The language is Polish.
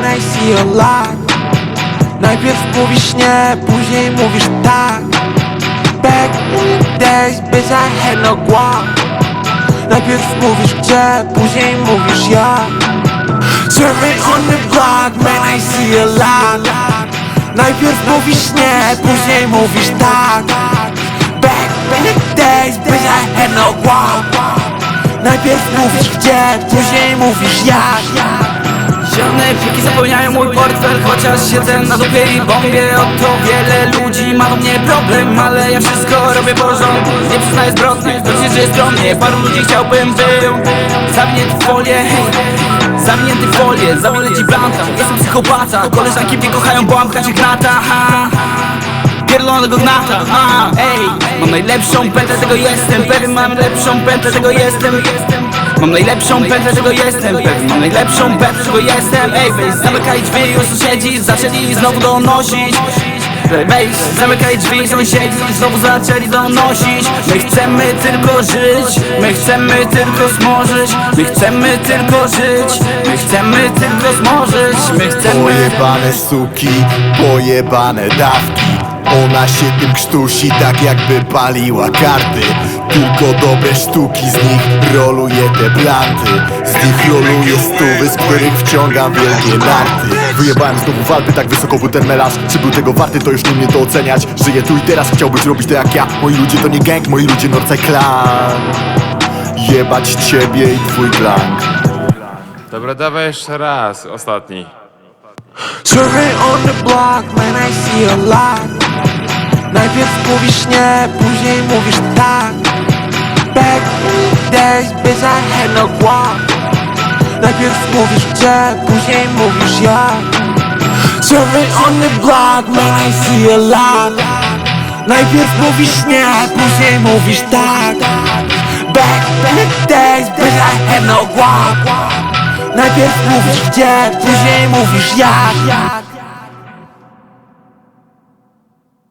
Man I see Najpierw mówisz nie, później mówisz tak. Back in days, bitch I had no guap. Najpierw mówisz gdzie, później mówisz jak. Survey on the block, man I see a lot. Najpierw mówisz nie, później mówisz tak. Back in days, bitch I had no guap. Najpierw mówisz gdzie, później mówisz jak Zielone pliki zapełniają mój portfel Chociaż siedzę na dupie i bombie. O to wiele ludzi ma do mnie problem Ale ja wszystko robię porządku Nie przyznaję zbrodni, to się żyje skromnie Paru ludzi chciałbym był Zawinięty w folię Zawinięty w folię, zawolę ci blanta. Jestem psychopata, koleżanki mnie kochają Bo mam chacie gnata ha. Pierdolonego gnata, a, ej Mam najlepszą pętlę, tego jestem. Pewien mam lepszą pętlę, tego jestem Mam najlepszą pętlę, tego jestem Pewien mam najlepszą pętlę, tego jestem. Ej, weź, zamykaj drzwi, już sąsiedzi Zaczęli znowu donosić. Weź, zamykaj drzwi, sąsiedzi Znowu zaczęli donosić. My chcemy tylko żyć My chcemy tylko zmożyć My chcemy tylko żyć My chcemy tylko zmożyć My chcemy Pojebane suki, pojebane dawki Ona się tym krztusi tak jakby paliła karty. Tylko dobre sztuki z nich roluje te planty. Z nich roluje stówy, z których wciągam wielkie narty. Wyjebałem znowu walpy, tak wysoko był ten melarz Czy był tego warty, to już nie mnie to oceniać. Żyję tu i teraz, chciałbyś robić to jak ja. Moi ludzie to nie gang, moi ludzie Northside Clan Jebać ciebie i twój gang Dobra, dawaj jeszcze raz, ostatni. Survey on the block, man I see a lot Najpierw mówisz nie, później mówisz tak. Back days, bitch I had no guap Najpierw mówisz gdzie, później mówisz jak. Survey on the block, man I see a lot Najpierw mówisz nie, później mówisz tak. Back the days, bitch I had no guap Najpierw mówisz gdzie, później mówisz jak